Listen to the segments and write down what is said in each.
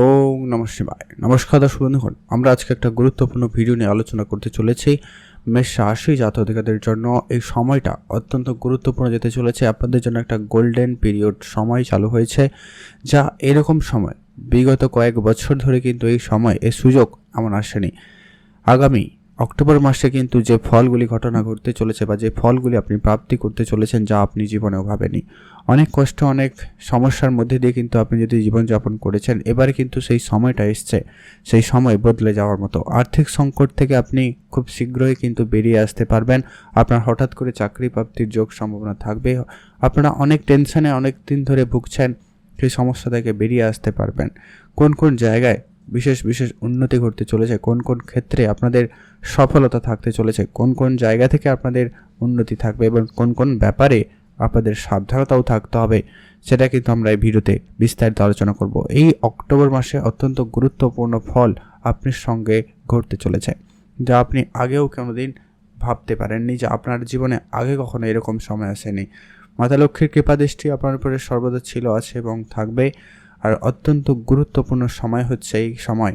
ওম নমস্কার শিবায়। নমস্কার দর্শক বন্ধুগণ, আমরা আজকে একটা গুরুত্বপূর্ণ ভিডিও নিয়ে আলোচনা করতে চলেছি। মেষ রাশি জাত অধিকারীদের জন্য এই সময়টা অত্যন্ত গুরুত্বপূর্ণ যেতে চলেছে। আপনাদের জন্য একটা গোল্ডেন পিরিয়ড সময় চালু হয়েছে, যা এরকম সময়, বিগত কয়েক বছর ধরে কিন্তু এই সময় এই সুযোগ এমন আসেনি। আগামী অক্টোবর মাসে কিন্তু যে ফলগুলি ঘটনা ঘটতে চলেছে বা যে ফলগুলি আপনি প্রাপ্তি করতে চলেছেন যা আপনি জীবনেও ভাবেনি অনেক কষ্ট, অনেক সমস্যার মধ্যে দিয়ে কিন্তু আপনি যদি জীবনযাপন করেছেন, এবারে কিন্তু সেই সময়টা এসছে, সেই সময় বদলে যাওয়ার মতো। আর্থিক সংকট থেকে আপনি খুব শীঘ্রই কিন্তু বেরিয়ে আসতে পারবেন। আপনার হঠাৎ করে চাকরি প্রাপ্তির যোগ সম্ভাবনা থাকবে। আপনারা অনেক টেনশনে অনেক দিন ধরে ভুগছেন, সেই সমস্যা থেকে বেরিয়ে আসতে পারবেন। কোন কোন জায়গায় বিশেষ বিশেষ উন্নতি ঘটতে চলেছে। কোন কোন ক্ষেত্রে আপনাদের সফলতা থাকতে চলেছে? কোন কোন জায়গা থেকে আপনাদের উন্নতি থাকবে এবং কোন কোন ব্যাপারে আপনাদের সাবধানতাও থাকতে হবে, সেটা কিন্তু আমরা এই ভিডিওতে বিস্তারিত আলোচনা করব। এই অক্টোবর মাসে অত্যন্ত গুরুত্বপূর্ণ ফল আপনার সঙ্গে ঘটতে চলেছে, যা আপনি আগেও কোনোদিন ভাবতে পারেননি যে আপনার জীবনে আগে কখনো এরকম সময় আসেনি। মাতা লক্ষ্মীর কৃপা দৃষ্টি আপনার উপরে সর্বদা ছিল, আছে এবং থাকবে। আর অত্যন্ত গুরুত্বপূর্ণ সময় হচ্ছে এই সময়।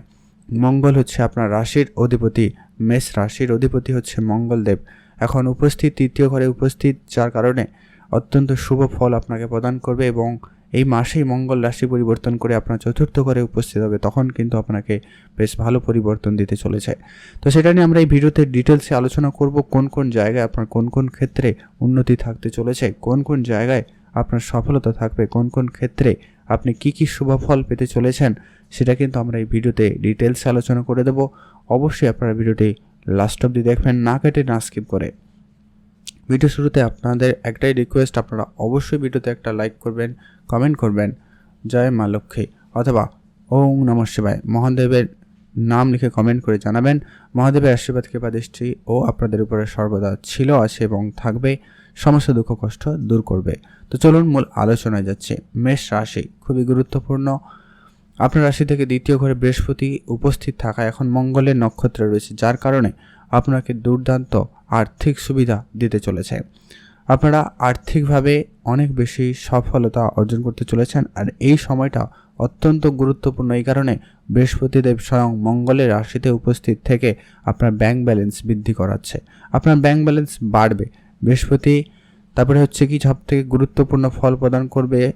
মঙ্গল হচ্ছে আপনার রাশির অধিপতি, মেষ রাশির অধিপতি হচ্ছে মঙ্গলদেব। এখন উপস্থিত, তৃতীয় ঘরে উপস্থিত, যার কারণে অত্যন্ত শুভ ফল আপনাকে প্রদান করবে এবং এই মাসেই মঙ্গল রাশি পরিবর্তন করে আপনার চতুর্থ ঘরে উপস্থিত হবে, তখন কিন্তু আপনাকে বেশ ভালো পরিবর্তন দিতে চলেছে। তো সেটা নিয়ে আমরা এই ভিডিওতে ডিটেলসে আলোচনা করব, কোন কোন জায়গায় আপনার কোন কোন ক্ষেত্রে উন্নতি থাকতে চলেছে, কোন কোন জায়গায় আপনার সফলতা থাকবে, কোন কোন ক্ষেত্রে আপনি কি কি শুভ ফল পেতে চলেছেন, সেটা কিন্তু আমরা এই ভিডিওতে ডিটেলসে আলোচনা করে দেব। অবশ্যই আপনারা ভিডিওটি লাস্ট অব্দি দেখবেন, না কেটে না স্কিপ করে। ভিডিও শুরুতে আপনাদের একটাই রিকোয়েস্ট আপনারা অবশ্যই ভিডিওতে একটা লাইক করবেন কমেন্ট করবেন। জয় মা লক্ষ্মী, অথবা ওং নমঃ শিবায়, মহাদেবের নাম লিখে কমেন্ট করে জানাবেন। মহাদেবের আশীর্বাদ, কৃপা, দৃষ্টি ও আপনাদের উপরে সর্বদা ছিল, আছে এবং থাকবে। সমস্ত দুঃখ, কষ্ট দূর করবে। তো চলুন মূল আলোচনায় যাচ্ছে। মেষ রাশি খুবই গুরুত্বপূর্ণ। আপনার রাশি থেকে দ্বিতীয় ঘরে বৃহস্পতি উপস্থিত থাকা এখন মঙ্গলের নক্ষত্রে রয়েছে, যার কারণে আপনাকে দুর্দান্ত আর্থিক সুবিধা দিতে চলেছে। আপনারা আর্থিকভাবে অনেক বেশি সফলতা অর্জন করতে চলেছেন আর এই সময়টা অত্যন্ত গুরুত্বপূর্ণ। এই কারণে বৃহস্পতিদেব স্বয়ং মঙ্গলের রাশিতে উপস্থিত থেকে আপনার ব্যাংক ব্যালেন্স বৃদ্ধি করাচ্ছে। আপনার ব্যাংক ব্যালেন্স বাড়বে। বৃহস্পতি, তারপরে হচ্ছে কি সব থেকে গুরুত্বপূর্ণ ফল প্রদান করবে?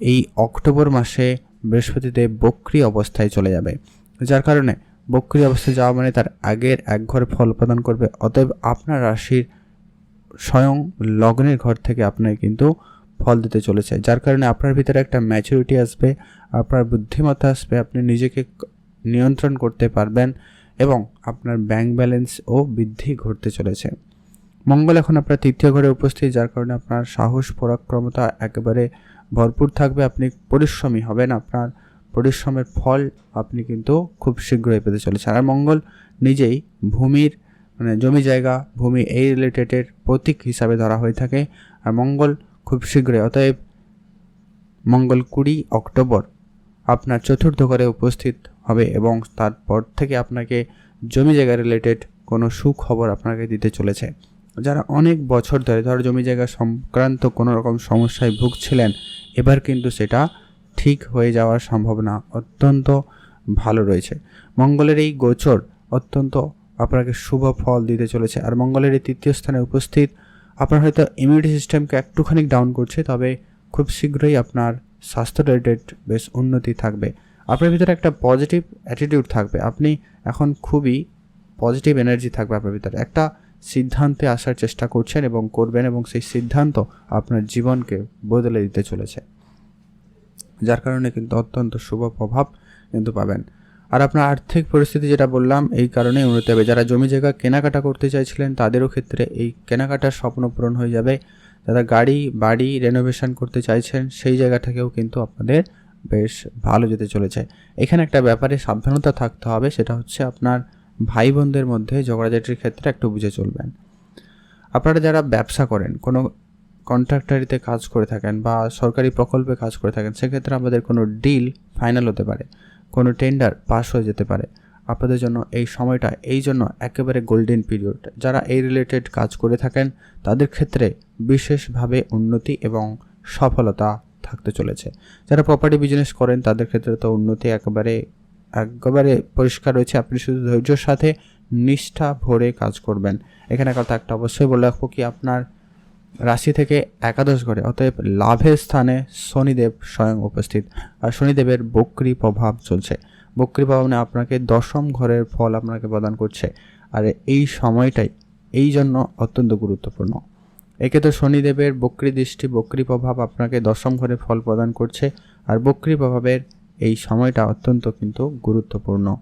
এই অক্টোবর মাসে বৃহস্পতিদেব বক্রি অবস্থায় চলে যাবে। যার কারণে বক্রি অবস্থায় যাওয়া মানে তার আগের এক ঘরে ফল প্রদান করবে। অতএব আপনার রাশির স্বয়ং লগ্নের ঘর থেকে আপনাকে কিন্তু ফল দিতে চলেছে। যার কারণে আপনার ভিতরে একটা ম্যাচুরিটি আসবে, আপনার বুদ্ধিমত্তা আসবে, আপনি নিজেকে নিয়ন্ত্রণ করতে পারবেন এবং আপনার ব্যাংক ব্যালেন্সও বৃদ্ধি ঘটতে চলেছে। মঙ্গল এখন আপনার তৃতীয় ঘরে উপস্থিত, যার কারণে আপনার সাহস, পরাক্রমতা একেবারে ভরপুর থাকবে, আপনি পরিশ্রমী হবেন, আপনার পরিশ্রমের ফল আপনি কিন্তু খুব শীঘ্রই পেতে চলেছেন। আর মঙ্গল নিজেই ভূমির মানে জমি জায়গা, ভূমি এই রিলেটেডের প্রতীক হিসাবে ধরা হয়ে থাকে। আর মঙ্গল খুব শীঘ্রই, অতএব মঙ্গল কুড়ি অক্টোবর আপনার চতুর্থ ঘরে উপস্থিত হবে এবং তারপর থেকে আপনাকে জমি জায়গা রিলেটেড কোনো সুখবর আপনাকে দিতে চলেছে। যারা অনেক বছর ধরে ধরো জমি জায়গা সংক্রান্ত কোনো রকম সমস্যায় ভুগছিলেন, এবার কিন্তু সেটা ঠিক হয়ে যাওয়ার সম্ভাবনা অত্যন্ত ভালো রয়েছে। মঙ্গলের এই গোচর অত্যন্ত আপনাকে শুভ ফল দিতে চলেছে। আর মঙ্গলের এই তৃতীয় স্থানে উপস্থিত আপনার হয়তো ইমিউনিটি সিস্টেমকে একটুখানি ডাউন করছে, তবে খুব শীঘ্রই আপনার স্বাস্থ্য রিলেটেড বেশ উন্নতি থাকবে। আপনার ভিতরে একটা পজিটিভ অ্যাটিটিউড থাকবে। আপনি এখন খুবই পজিটিভ এনার্জি থাকবে আপনার ভিতরে। একটা সিদ্ধান্তে আসার চেষ্টা করছেন এবং করবেন এবং সেই সিদ্ধান্ত আপনার জীবনকে বদলে দিতে চলেছে। যার কারণে কিন্তু অত্যন্ত শুভ প্রভাব কিন্তু পাবেন। আর আপনার আর্থিক পরিস্থিতি যেটা বললাম, এই কারণেই উন্নতি হবে। যারা জমি জায়গা কেনাকাটা করতে চাইছিলেন, তাদেরও ক্ষেত্রে এই কেনাকাটার স্বপ্ন পূরণ হয়ে যাবে। যারা গাড়ি, বাড়ি রেনোভেশন করতে চাইছেন, সেই জায়গা থেকেও কিন্তু আপনাদের বেশ ভালো যেতে চলেছে। এখানে একটা ব্যাপারে সাবধানতা থাকতে হবে, সেটা হচ্ছে আপনার ভাই বোনদের মধ্যে ঝগড়াঝাটির ক্ষেত্রে একটু বুঝে চলবেন। আপনারা যারা ব্যবসা করেন, কোনো কন্ট্রাক্টারিতে কাজ করে থাকেন বা সরকারি প্রকল্পে কাজ করে থাকেন, সেক্ষেত্রে আমাদের কোনো ডিল ফাইনাল হতে পারে। কোনো টেন্ডার পাস হয়ে যেতে পারে। আপনাদের জন্য এই সময়টা, এই জন্য একেবারে গোল্ডেন পিরিয়ড যারা এই রিলেটেড কাজ করে থাকেন, তাদের ক্ষেত্রে বিশেষভাবে উন্নতি এবং সফলতা থাকতে চলেছে। যারা প্রপার্টি বিজনেস করেন, তাদের ক্ষেত্রে তো উন্নতি একেবারে একেবারে পরিষ্কার রয়েছে। আপনি শুধু ধৈর্যের সাথে নিষ্ঠা ভরে কাজ করবেন। এখানে কথা একটা অবশ্যই বলে রাখব কি, আপনার রাশি থেকে একাদশ ঘরে, অতএব লাভের স্থানে শনিদেব স্বয়ং উপস্থিত। আর শনিদেবের বক্রি প্রভাব চলছে। বক্রি প্রভাব আপনাকে দশম ঘরের ফল আপনাকে প্রদান করছে। আর এই সময়টাই, এই জন্য অত্যন্ত গুরুত্বপূর্ণ। একে তো শনিদেবের বক্রি দৃষ্টি, বক্রি প্রভাব আপনাকে দশম ঘরে ফল প্রদান করছে। আর বক্রি প্রভাবের এই সময়টা অত্যন্ত কিন্তু গুরুত্বপূর্ণ।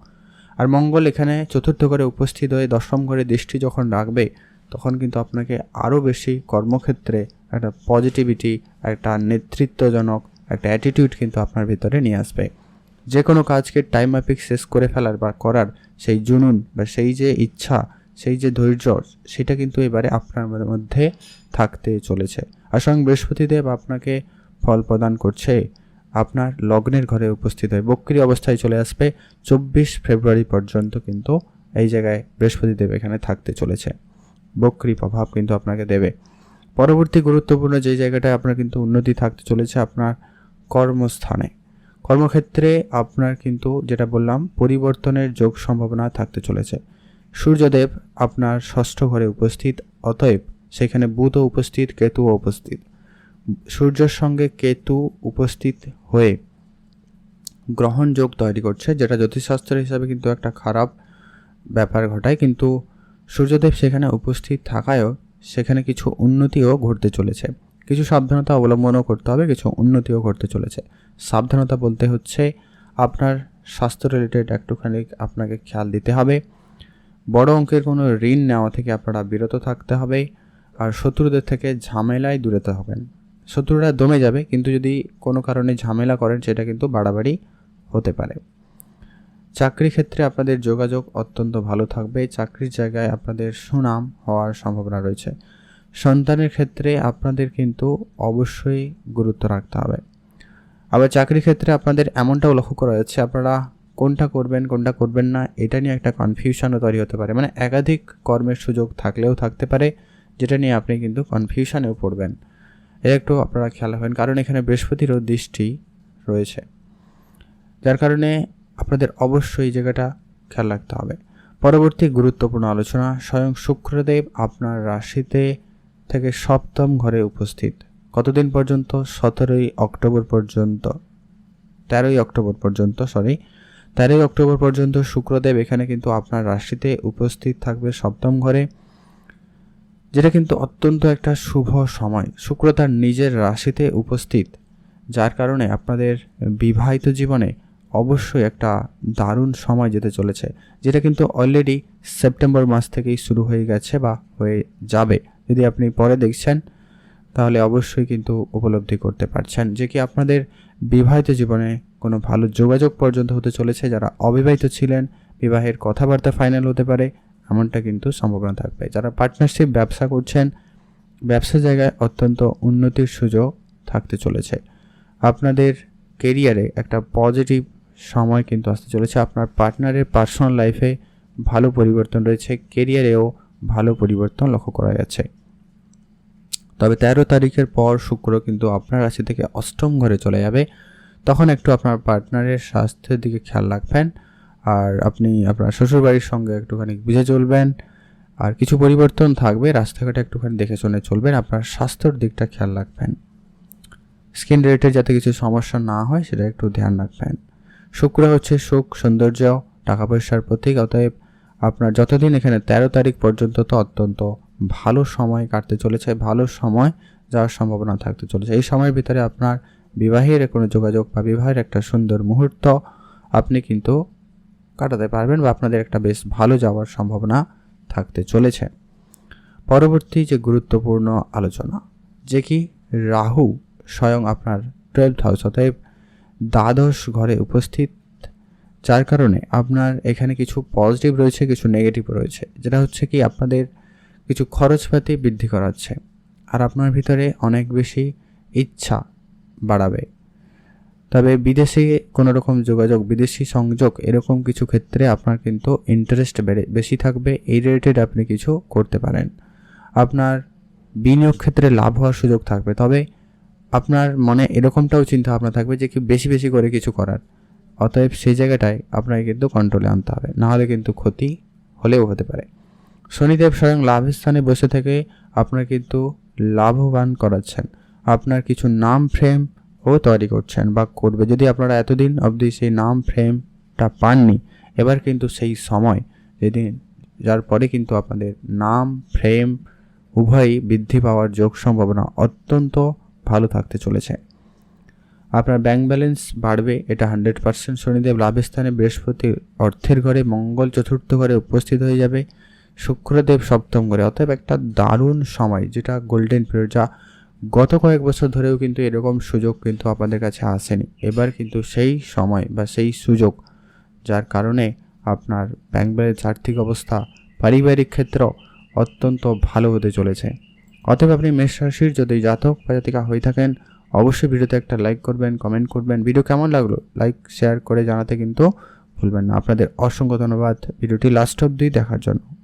আর মঙ্গল এখানে চতুর্থ ঘরে উপস্থিত হয়ে দশম ঘরে দৃষ্টি যখন রাখবে তখন কিন্তু আপনাকে আরও বেশি কর্মক্ষেত্রে একটা পজিটিভিটি একটা নেতৃত্বজনক, একটা অ্যাটিটিউড কিন্তু আপনার ভিতরে নিয়ে আসবে। যে কোনো কাজকে টাইম মাফিক শেষ করে ফেলার বা করার সেই জুনুন বা সেই যে ইচ্ছা, সেই যে ধৈর্য, সেটা কিন্তু এবারে আপনার মধ্যে থাকতে চলেছে। আর স্বয়ং বৃহস্পতিদেব আপনাকে ফল প্রদান করছে। আপনার লগ্নের ঘরে উপস্থিত হয়ে বক্রি অবস্থায় চলে আসবে। চব্বিশ ফেব্রুয়ারি পর্যন্ত কিন্তু এই জায়গায় বৃহস্পতিদেব এখানে থাকতে চলেছে। বক্রি প্রভাব কিন্তু আপনাকে দেবে। পরবর্তী গুরুত্বপূর্ণ যে জায়গাটায় আপনার কিন্তু উন্নতি থাকতে চলেছে আপনার কর্মস্থানে। কর্মক্ষেত্রে আপনার কিন্তু যেটা বললাম, পরিবর্তনের যোগ সম্ভাবনা থাকতে চলেছে। সূর্যদেব আপনার ষষ্ঠ ঘরে উপস্থিত, অতএব সেখানে বুধও উপস্থিত কেতুও উপস্থিত। সূর্যের সঙ্গে কেতু উপস্থিত হয়ে গ্রহণ যোগ তৈরি করছে, যেটা জ্যোতিষশাস্ত্র হিসাবে কিন্তু একটা খারাপ ব্যাপার ঘটায়। কিন্তু সূর্যদেব সেখানে উপস্থিত থাকায়ও সেখানে কিছু উন্নতিও ঘটতে চলেছে। কিছু সাবধানতা অবলম্বনও করতে হবে, কিছু উন্নতিও ঘটতে চলেছে। সাবধানতা বলতে হচ্ছে আপনার স্বাস্থ্য রিলেটেড একটুখানি আপনাকে খেয়াল দিতে হবে। বড় অঙ্কের কোনো ঋণ নেওয়া থেকে আপনারা বিরত থাকতে হবে আর শত্রুদের থেকে ঝামেলায় দূরেতে হবেন। শত্রুরা দমে যাবে, কিন্তু যদি কোনো কারণে ঝামেলা করেন সেটা কিন্তু বাড়াবাড়ি হতে পারে। চাকরি ক্ষেত্রে আপনাদের যোগাযোগ অত্যন্ত ভালো থাকবে। চাকরির জায়গায় আপনাদের সুনাম হওয়ার সম্ভাবনা রয়েছে। সন্তানের ক্ষেত্রে আপনাদের কিন্তু অবশ্যই গুরুত্ব রাখতে হবে। আবার চাকরির ক্ষেত্রে আপনাদের এমনটাও লক্ষ্য করা যাচ্ছে, আপনারা কোনটা করবেন কোনটা করবেন না, এটা নিয়ে একটা কনফিউশনও তৈরি হতে পারে। মানে একাধিক কর্মের সুযোগ থাকলেও থাকতে পারে, যেটা নিয়ে আপনি কিন্তু কনফিউশনেও পড়বেন। এটা একটু আপনারা খেয়াল রাখবেন, কারণ এখানে বৃহস্পতিরও দৃষ্টি রয়েছে। যার কারণে আপনাদের অবশ্যই জায়গাটা খেয়াল রাখতে হবে। পরবর্তী গুরুত্বপূর্ণ আলোচনা, স্বয়ং শুক্রদেব আপনার রাশিতে থেকে সপ্তম ঘরে উপস্থিত। কতদিন পর্যন্ত? সতেরোই অক্টোবর পর্যন্ত। তেরোই অক্টোবর পর্যন্ত সরি তেরোই অক্টোবর পর্যন্ত শুক্রদেব এখানে কিন্তু আপনার রাশিতে উপস্থিত থাকবে সপ্তম ঘরে। যেটা কিন্তু অত্যন্ত একটা শুভ সময়। শুক্র তার নিজের রাশিতে উপস্থিত, যার কারণে আপনাদের বিবাহিত জীবনে অবশ্যই একটা দারুণ সময় যেতে চলেছে, যেটা কিন্তু অলরেডি সেপ্টেম্বর মাস থেকেই শুরু হয়ে গেছে বা হয়ে যাবে। যদি আপনি পরে দেখছেন, তাহলে অবশ্যই কিন্তু উপলব্ধি করতে পারছেন যে কি আপনাদের বিবাহিত জীবনে কোনো ভালো যোগাযোগ পর্যন্ত হতে চলেছে, যারা অবিবাহিত ছিলেন, বিবাহের কথাবার্তা ফাইনাল হতে পারে, এমনটা কিন্তু সম্ভাবনা থাকবে। যারা পার্টনারশিপ ব্যবসা করছেন ব্যবসা জায়গায় অত্যন্ত উন্নতির সুযোগ থাকতে চলেছে। আপনাদের কেরিয়ারে একটা পজিটিভ সময় কিন্তু আসতে চলেছে। আপনার পার্টনারের পার্সোনাল লাইফে ভালো পরিবর্তন রয়েছে কেরিয়ারেও ভালো পরিবর্তন লক্ষ্য করা যাচ্ছে। তবে তেরো তারিখের পর শুক্র কিন্তু আপনার রাশি থেকে অষ্টম ঘরে চলে যাবে। তখন একটু আপনার পার্টনারের স্বাস্থ্যের দিকে খেয়াল রাখবেন আর আপনি আপনার শ্বশুরবাড়ির সঙ্গে একটুখানি বুঝে চলবেন আর কিছু পরিবর্তন থাকবে, রাস্তাঘাটে একটুখানি দেখে শুনে চলবেন, আপনার স্বাস্থ্যর দিকটা খেয়াল রাখবেন। স্কিন রিলেটেড যাতে কিছু সমস্যা না হয়, সেটা একটু ধ্যান রাখবেন। শুক্র হচ্ছে সুখ, সৌন্দর্য টাকা পয়সার প্রতীক, অতএব আপনার যতদিন এখানে তেরো তারিখ পর্যন্ত তো অত্যন্ত ভালো সময় কাটতে চলেছে, ভালো সময় যাওয়ার সম্ভাবনা থাকতে চলেছে। এই সময়ের ভিতরে আপনার বিবাহের কোনো যোগাযোগ বা বিবাহের একটা সুন্দর মুহূর্ত আপনি কিন্তু কাটাতে পারবেন বা আপনাদের একটা বেশ ভালো যাওয়ার সম্ভাবনা থাকতে চলেছে। পরবর্তী যে গুরুত্বপূর্ণ আলোচনা, যে কি? রাহু স্বয়ং আপনার টুয়েলভ হাউস অতএব দ্বাদশ ঘরে উপস্থিত, যার কারণে আপনার এখানে কিছু পজিটিভ রয়েছে, কিছু নেগেটিভ রয়েছে। যেটা হচ্ছে কি, আপনাদের কিছু খরচপাতি বৃদ্ধি করাচ্ছে, আর আপনার ভিতরে অনেক বেশি ইচ্ছা বাড়াবে। তবে বিদেশে কোনো রকম যোগাযোগ, বিদেশি সংযোগ এরকম কিছু ক্ষেত্রে আপনার কিন্তু ইন্টারেস্ট বেড়ে, বেশি থাকবে। এই রিলেটেড আপনি কিছু করতে পারেন। আপনার বিনিয়োগ ক্ষেত্রে লাভ হওয়ার সুযোগ থাকবে। তবে আপনার মনে এরকমটাও চিন্তা ভাবনা থাকবে যে কি বেশি বেশি করে কিছু করার। অতএব সেই জায়গাটায় আপনাকে কিন্তু কন্ট্রোলে আনতে হবে। নাহলে কিন্তু ক্ষতি হলেও হতে পারে। শনিদেব স্বয়ং লাভের স্থানে বসে থেকে আপনার কিন্তু লাভবান করাচ্ছেন। আপনার কিছু নাম ফ্রেম ও তৈরি করছেন বা করবে। যদি আপনারা এতদিন অবধি সেই নাম ফ্রেমটা পাননি, এবার কিন্তু সেই সময়, যেদিন যার পরে কিন্তু আপনাদের নাম ফ্রেম উভয়ই বৃদ্ধি পাওয়ার যোগ সম্ভাবনা অত্যন্ত ভালো থাকতে চলেছে। আপনার ব্যাংক ব্যালেন্স বাড়বে, এটা হান্ড্রেড পার্সেন্ট শনিদেব লাভের স্থানে বৃহস্পতি অর্থের ঘরে, মঙ্গল চতুর্থ ঘরে উপস্থিত হয়ে যাবে, শুক্রদেব সপ্তম ঘরে। অতএব একটা দারুণ সময়, যেটা গোল্ডেন পিরিয়ড যা গত কয়েক বছর ধরেও কিন্তু এরকম সুযোগ কিন্তু আপনাদের কাছে আসেনি। এবার কিন্তু সেই সময় বা সেই সুযোগ, যার কারণে আপনার ব্যাংক ব্যালেন্স আর্থিক অবস্থা, পারিবারিক ক্ষেত্র অত্যন্ত ভালো হতে চলেছে। অতএব আপনি মেষ রাশির যদি জাতক বা জাতিকা হয়ে থাকেন, অবশ্যই ভিডিওতে একটা লাইক করবেন কমেন্ট করবেন। ভিডিও কেমন লাগল? লাইক শেয়ার করে জানাতে কিন্তু ভুলবেন না। আপনাদের অসংখ্য ধন্যবাদ। ভিডিওটি লাস্ট অবধি দেখার জন্য।